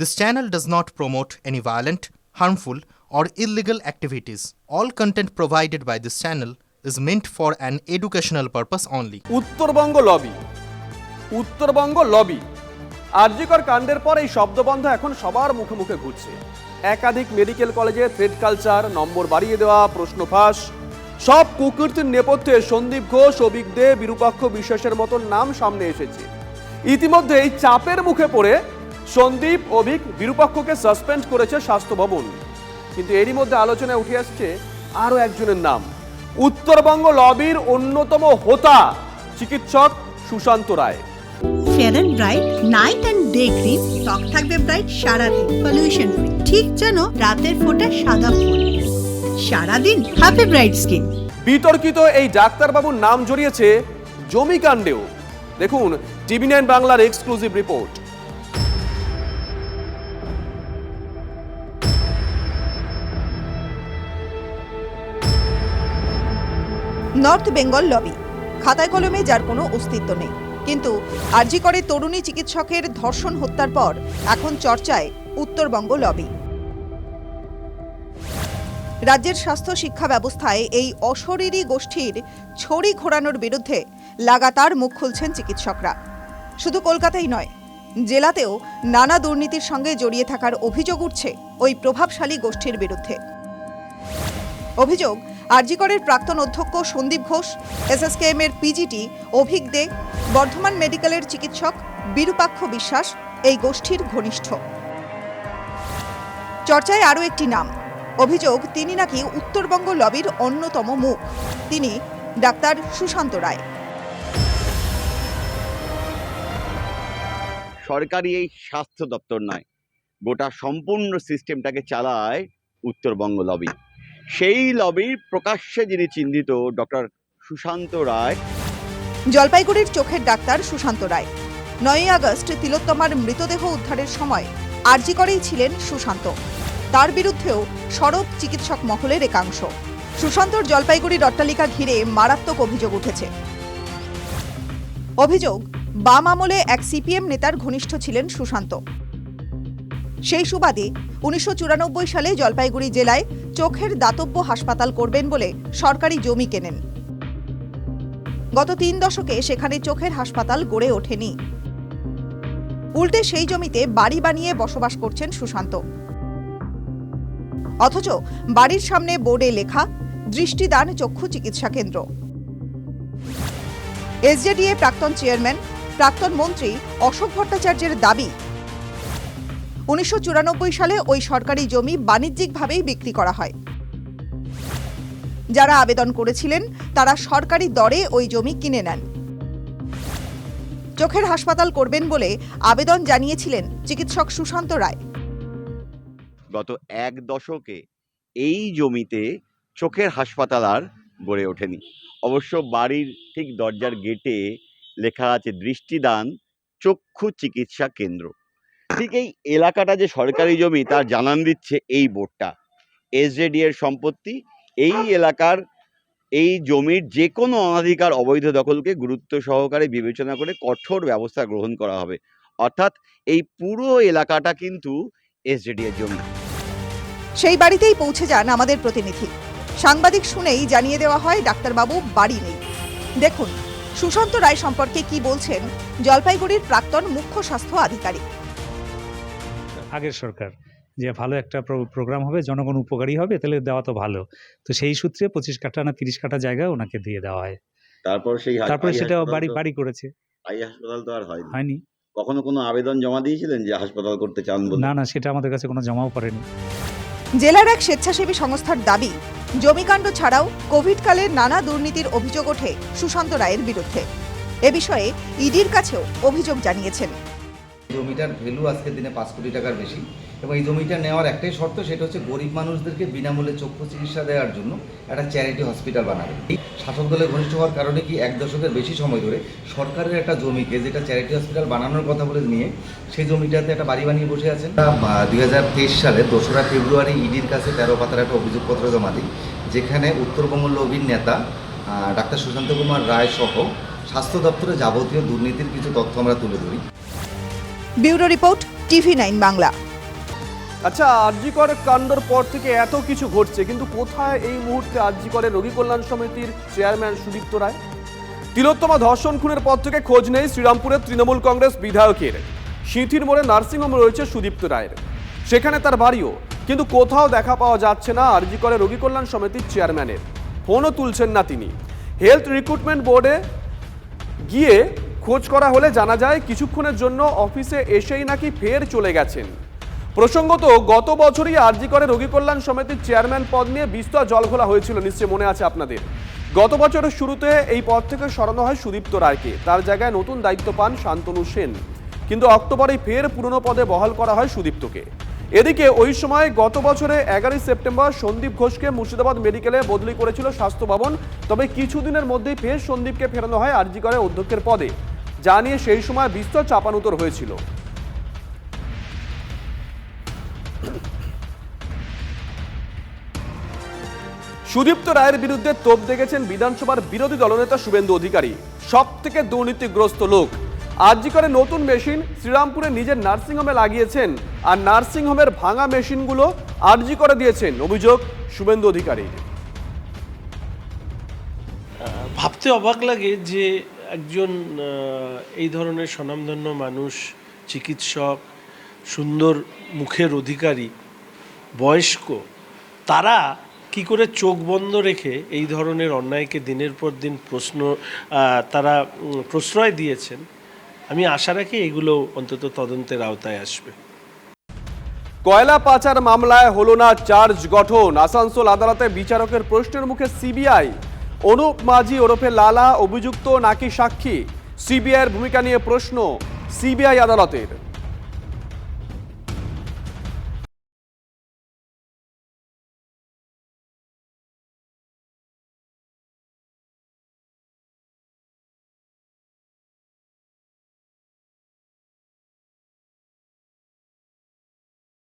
This channel does not promote any violent, harmful, or illegal activities. All content provided by this channel is meant for an educational purpose only. Uttarbanga lobby Uttarbanga lobby RG Kar কাণ্ডের পর এই শব্দবন্ধ এখন সবার মুখে মুখে ঘুরছে। একাধিক medical কলেজে থ্রেড কালচার নম্বর বাড়িয়ে দেওয়া প্রশ্ন ফাঁস। সব কুকীর্তির নেপথ্যে সন্দীপ ঘোষ অভিক দে বিরূপাক্ষ বিশ্বাসের মতন নাম সামনে এসেছে। ইতিমধ্যে এই চাপের মুখে পড়ে সন্দীপ অভিক বিরূপাক্ষকে সাসপেন্ড করেছে স্বাস্থ্য ভবন কিন্তু এরই মধ্যে আলোচনায় উঠে আসছে আরও একজনের নাম। উত্তরবঙ্গ লবির অন্যতম হোতা চিকিৎসক Sushanta Roy. Fair and bright night and day cream ত্বক থাকবে ব্রাইট সারাদিন পলিউশন ফ্রি ঠিক যেন রাতের ফোটা সাদা ফুল সারাদিন হ্যাপি ব্রাইট স্কিন বিতর্কিত এই ডাক্তারবাবুর নাম জড়িয়েছে জমিকাণ্ডেও। দেখুন টিভি নাইন বাংলার exclusive report north Bengal lobby. খাতায় কলমে যার কোনো অস্তিত্ব নেই। কিন্তু আরজি করে তরুণী চিকিৎসকের ধর্ষণ হত্যার পর এখন চর্চায় উত্তরবঙ্গ লবি। রাজ্যের স্বাস্থ্য শিক্ষা ব্যবস্থায় এই অশরীরী গোষ্ঠীর ছড়ি ঘোরানোর বিরুদ্ধে লাগাতার মুখ খুলছেন চিকিৎসকরা। শুধু কলকাতাই নয়, জেলাতেও নানা দুর্নীতির সঙ্গে জড়িয়ে থাকার অভিযোগ উঠছে ওই প্রভাবশালী গোষ্ঠীর বিরুদ্ধে। অভিযোগ আরজিকরের প্রাক্তন অধ্যক্ষ সন্দীপ ঘোষ, এসএসকেএম এর পিজিটি অভিক দে, বর্ধমান মেডিকেলের চিকিৎসক বিরূপাক্ষ বিশ্বাস, এই গোষ্ঠীর ঘনিষ্ঠ। চর্চায় আরও একটি নাম, অভিযোগ তিনি নাকি উত্তরবঙ্গ লবির অন্যতম মুখ, তিনি ডাক্তার সুশান্ত রায়। সরকারি এই স্বাস্থ্য দপ্তর নয়, গোটা সম্পূর্ণ সিস্টেমটাকে চালায় উত্তরবঙ্গ লবি। সেই লবির প্রকাশ্যে যিনি চিহ্নিত ডক্টর সুশান্ত রায়। জলপাইগুড়ির চোখের ডাক্তার সুশান্ত রায়। নয়ই আগস্ট, তিলোত্তমার মৃতদেহ উদ্ধারের সময় আরজি করেই ছিলেন সুশান্ত। তার বিরুদ্ধেও সরব চিকিৎসক মহলের একাংশ। সুশান্তর জলপাইগুড়ির অট্টালিকা ঘিরে মারাত্মক অভিযোগ উঠেছে। অভিযোগ, বাম আমলে এক সিপিএম নেতার ঘনিষ্ঠ ছিলেন সুশান্ত। সেই সুবাদে উনিশশো চুরানব্বই সালে জলপাইগুড়ি জেলায় চোখের দাতব্য হাসপাতাল করবেন বলে সরকারি জমি কেনেন। গত তিন দশকে সেখানে চোখের হাসপাতাল গড়ে ওঠেনি। উল্টে সেই জমিতে বাড়ি বানিয়ে বসবাস করছেন সুশান্ত। অথচ বাড়ির সামনে বোর্ডে লেখা, দৃষ্টিদান চক্ষু চিকিৎসা কেন্দ্র। এসজেডিএ প্রাক্তন চেয়ারম্যান, প্রাক্তন মন্ত্রী অশোক ভট্টাচার্যের দাবি উনিশশো চুরানব্বই সালে ওই সরকারি জমি বাণিজ্যিকভাবেই বিক্রি করা হয়। যারা আবেদন করেছিলেন, তারা সরকারি দরে ওই জমি কিনে নেন। চোখের হাসপাতাল করবেন বলে আবেদন জানিয়েছিলেন চিকিৎসক সুশান্ত রায়। গত এক দশকে এই জমিতে চোখের হাসপাতাল আর গড়ে ওঠেনি। অবশ্য বাড়ির ঠিক দরজার গেটে লেখা আছে দৃষ্টিদান চক্ষু চিকিৎসা কেন্দ্র। ঠিক এই এলাকাটা যে সরকারি জমি, তার জানান দিচ্ছে এই বোর্ডটা। এসজেডি এর সম্পত্তি এই এলাকার এই জমির যে কোনো অনাধিকার অবৈধ দখলকে গুরুত্ব সহকারে বিবেচনা করে কঠোর ব্যবস্থা গ্রহণ করা হবে। অর্থাৎ এই পুরো এলাকাটা কিন্তু এসজেডি এর জমি। সেই বাড়িতেই পৌঁছে যান আমাদের প্রতিনিধি। সাংবাদিক শুনেই জানিয়ে দেওয়া হয়, ডাক্তারবাবু বাড়ি নেই। দেখুন, সুশান্ত রায় সম্পর্কে কি বলছেন জলপাইগুড়ির প্রাক্তন মুখ্য স্বাস্থ্য আধিকারিক। আগের সরকার যে ভালো একটা প্রোগ্রাম হবে জনগণ উপকারী হবে তাহলে দেওয়া তো ভালো। তো সেই সূত্রে পঁচিশ কাঠা না তিরিশ কাঠা জায়গা ওনাকে দিয়ে দেওয়া হয়। তারপর সেই তারপরে সেটা বাড়ি বাড়ি করেছে। আই হাসপাতাল তো আর হয়নি। হয়নি। কখনো কোনো আবেদন জমা দিয়েছিলেন যে হাসপাতাল করতে চান বলে? না না সেটা আমাদের কাছে কোনো জমাও পড়েনি। জেলার এক স্বেচ্ছাসেবী সংস্থার দাবি জমিকাণ্ড ছাড়াও কোভিডকালে নানা দুর্নীতির অভিযোগ ওঠে সুশান্ত রায়ের বিরুদ্ধে। এ বিষয়ে ইডির কাছেও অভিযোগ জানিয়েছেন। জমিটার ভ্যালু আজকের দিনে পাঁচ কোটি টাকার বেশি এবং এই জমিটা নেওয়ার একটাই শর্ত সেটা হচ্ছে গরিব মানুষদেরকে বিনামূল্যে চক্ষু চিকিৎসা দেওয়ার জন্য একটা চ্যারিটি হসপিটাল বানাবে। এই শাসক দলের ঘনিষ্ঠ হওয়ার কারণে কি এক দশকের বেশি সময় ধরে সরকারের একটা জমিকে যেটা চ্যারিটি হসপিটাল বানানোর কথা বলে নিয়ে সেই জমিটাতে একটা বাড়ি বানিয়ে বসে আছেন। দুই হাজার তেইশ সালে দোসরা ফেব্রুয়ারি ইডির কাছে তেরো পাতার একটা অভিযোগপত্র জমা দিই যেখানে উত্তরবঙ্গ লবির নেতা ডাক্তার সুশান্ত কুমার রায় সহ স্বাস্থ্য দপ্তরে যাবতীয় দুর্নীতির কিছু তথ্য আমরা তুলে ধরি। Bureau report, TV nine Bangla. আচ্ছা আরজিকর কাণ্ডর পর থেকে এত কিছু ঘটছে, কিন্তু কোথায় এই মুহূর্তে আরজিকরের রোগী কল্যাণ সমিতির চেয়ারম্যান সুদীপ্ত রায়? তিলোত্তমা ধর্ষণ খুনের পর থেকে খোঁজ নেই শ্রীরামপুরের তৃণমূল কংগ্রেস বিধায়কের। সিঁথির মোড়ে নার্সিংহোম রয়েছে সুদীপ্ত রায়ের। সেখানে তার বাড়িও, কিন্তু কোথাও দেখা পাওয়া যাচ্ছে না আরজিকরে রোগী কল্যাণ সমিতির চেয়ারম্যানের। ফোনও তুলছেন না তিনি। হেলথ রিক্রুটমেন্ট বোর্ডে গিয়ে খোঁজ করা হলে জানা যায় কিছুক্ষণের জন্য অফিসে এসেই নাকি ফের চলে গেছেন। প্রসঙ্গত, গত বছরই আরজি করে রোগী কল্যাণ সমিতির চেয়ারম্যান পদ নিয়ে বিস্তর জলঘোলা হয়েছিল নিশ্চয় মনে আছে আপনাদের। গত বছরের শুরুতে এই পদ থেকে সরানো হয় সুদীপ্ত রায়কে। তার জায়গায় নতুন দায়িত্ব পান শান্তনু সেন। কিন্তু অক্টোবরে ফের পুরনো পদে বহাল করা হয় সুদীপ্তকে। এদিকে ওই সময় গত বছরে এগারোই সেপ্টেম্বর সন্দীপ ঘোষকে মুর্শিদাবাদ মেডিকেলে বদলি করেছিল স্বাস্থ্য ভবন। তবে কিছুদিনের মধ্যেই ফের সন্দীপকে ফেরানো হয় আরজি করে অধ্যক্ষের পদে। যা নিয়ে সেই সময় বিস্তর চাপানুতর হয়েছিল। সুদীপ্ত রায়ের বিরুদ্ধে তোপ দেখেছেন বিধানসভার বিরোধী দলনেতা শুভেন্দু অধিকারী। সব থেকে দুর্নীতিগ্রস্ত লোক। আরজি করে নতুন মেশিন শ্রীরামপুরে নিজের নার্সিংহোমে লাগিয়েছেন আর নার্সিংহোমের ভাঙা মেশিনগুলো আরজি করে দিয়েছেন। অভিযোগ শুভেন্দু অধিকারীর। ভাবতে অবাক লাগে যে একজন এই ধরনের স্বনামধন্য মানুষ, চিকিৎসক, সুন্দর মুখের অধিকারী, বয়স্ক, তারা কি করে চোখ বন্ধ রেখে এই ধরনের অন্যায়কে দিনের পর দিন প্রশ্ন তারা প্রশ্রয় দিয়েছেন? আমি আশা রাখি এগুলো অন্তত তদন্তের আওতায় আসবে। কয়লা পাচার মামলায় হলো না চার্জ গঠন? আসানসোল আদালতে বিচারকের প্রশ্নের মুখে সিবিআই। অনুপ মাঝি ওরফে লালা অভিযুক্ত নাকি সাক্ষী? সিবিআইয়ের ভূমিকা নিয়ে প্রশ্ন সিবিআই আদালতের।